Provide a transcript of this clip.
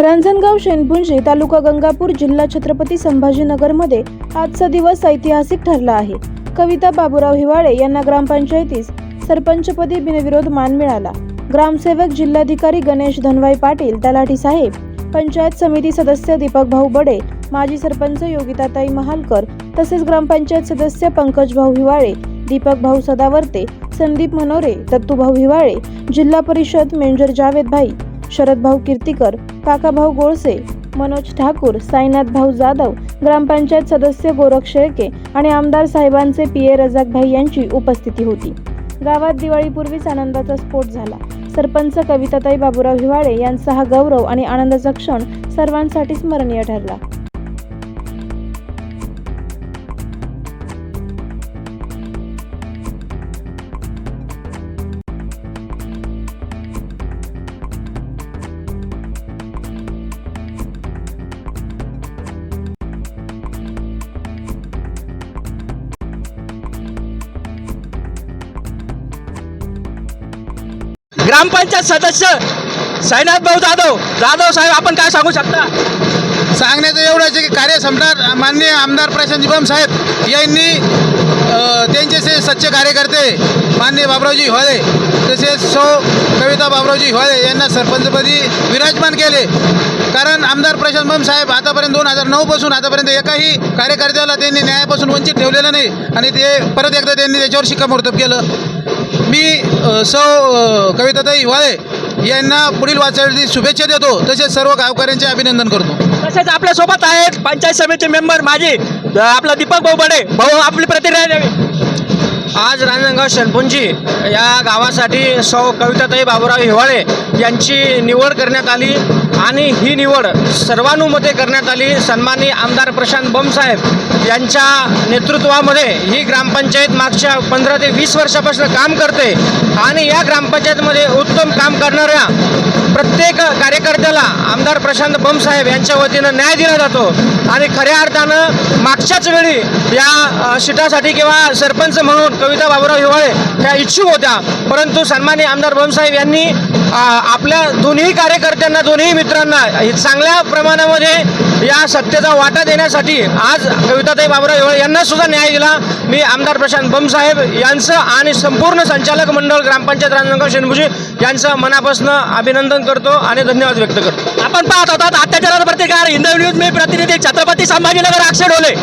रांजणगाव शेनपुंजी तालुका गंगापूर जिल्हा छत्रपती संभाजीनगरमध्ये आजचा दिवस ऐतिहासिक ठरला आहे. कविता बाबूराव हिवाळे यांना ग्रामपंचायतीस सरपंचपदी बिनविरोध मान मिळाला. ग्रामसेवक जिल्हाधिकारी गणेश धनवाई पाटील तलाठी साहेब पंचायत समिती सदस्य दीपक भाऊ बडे माजी सरपंच योगिताताई महालकर तसेच ग्रामपंचायत सदस्य पंकज भाऊ हिवाळे दीपक भाऊ सदावर्ते संदीप मनोरे दत्तूभाऊ हिवाळे जिल्हा परिषद मेंजर जावेद भाई शरदभाऊ कीर्तीकर काकाभाऊ गोळसे मनोज ठाकूर साईनाथ भाऊ जाधव ग्रामपंचायत सदस्य गोरख शेळके आणि आमदार साहेबांचे पी ए रजाकभाई यांची उपस्थिती होती. गावात दिवाळीपूर्वीच आनंदाचा स्फोट झाला. सरपंच कविताताई बाबूराव हिवाळे यांचा हा गौरव आणि आनंदाचा क्षण सर्वांसाठी स्मरणीय ठरला. ग्रामपंचायत सदस्य सैनाथ भाऊ जाधव. जाधव साहेब आपण काय सांगू शकता? सांगण्याचं एवढंच आहे की कार्य समणार माननीय आमदार प्रशांत जिबम साहेब यांनी त्यांचे से सच्चे कार्यकर्ते माननीय बाबरावजी हिवाळे तसेच सौ कविता बाबरावजी हिवाळे यांना सरपंचपदी विराजमान केले. कारण आमदार प्रशांत बम साहेब आतापर्यंत दोन हजार नऊपासून आतापर्यंत एकाही कार्यकर्त्याला त्यांनी न्यायापासून वंचित ठेवलेलं नाही आणि ते परत एकदा त्यांनी त्याच्यावर शिक्कामोर्तब केलं. मी सौ कविताताई हिवाळे यांना पुढील वाचायला शुभेच्छा देतो. तसेच सर्व गावकऱ्यांचे अभिनंदन करतो. तसेच आपल्यासोबत आहेत पंचायत समिती मेंबर माझी आपला दीपक भाऊ बडे भाऊ आपली प्रतिक्रिया द्यावी. आज रांजणगाव शनपुंजी या गावासाठी सौ कविताताई बाबूराव हिवाळे यांची निवड करण्यात आली आणि ही निवड सर्वानुमते करण्यात आली. सन्मानी आमदार प्रशांत बमसाहेब यांच्या नेतृत्वामध्ये ही ग्रामपंचायत मागच्या पंधरा ते वीस वर्षापासून काम करते आणि या ग्रामपंचायतमध्ये उत्तम काम करणाऱ्या प्रत्येक आमदार प्रशांत बमसाहेब यांच्या वतीनं न्याय दिला जातो. आणि खऱ्या अर्थानं मागच्याच वेळी या शिटासाठी सीटासाठी किंवा सरपंच म्हणून कविता बाबूराव हिवाळे ह्या इच्छुक होत्या. परंतु सन्मान्य आमदार बमसाहेब यांनी आपल्या दोन्ही कार्यकर्त्यांना दोन्ही मित्रांना चांगल्या प्रमाणामध्ये या सत्तेचा वाटा देण्यासाठी आज कविताताई बाबूराव हिवाळे यांना सुद्धा न्याय दिला. मी आमदार प्रशांत बमसाहेब यांचं आणि संपूर्ण संचालक मंडळ ग्रामपंचायत रांजणगाव शेनभुजी यांचं मनापासून अभिनंदन करतो आणि धन्यवाद व्यक्त करतो. आपण पाहत होतात अत्याचाराचा प्रतिकार. हिंदू न्यूज मी प्रतिनिधी छत्रपती संभाजीनगर आक्षेड डोले